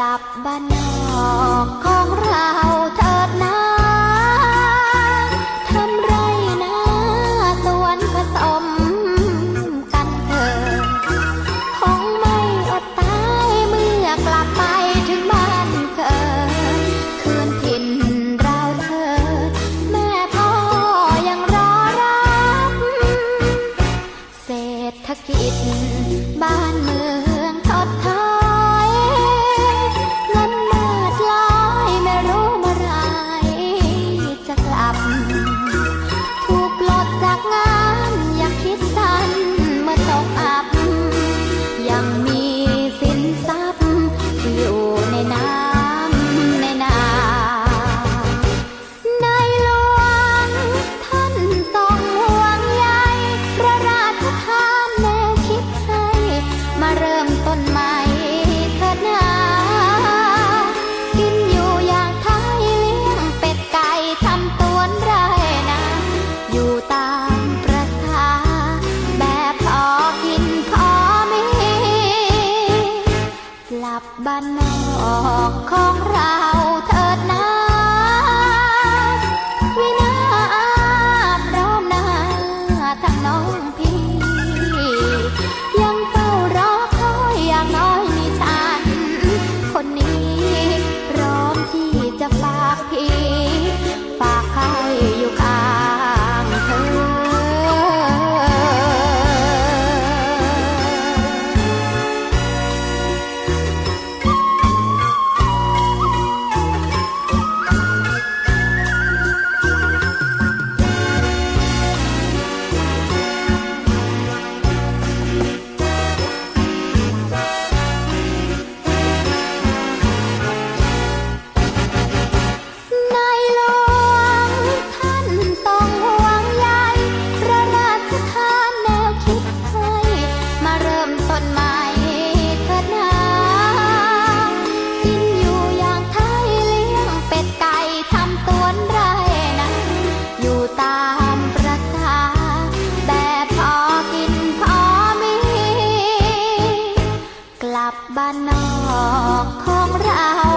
ลับบ้านนอกของเรา don't บ้านนอกของเรา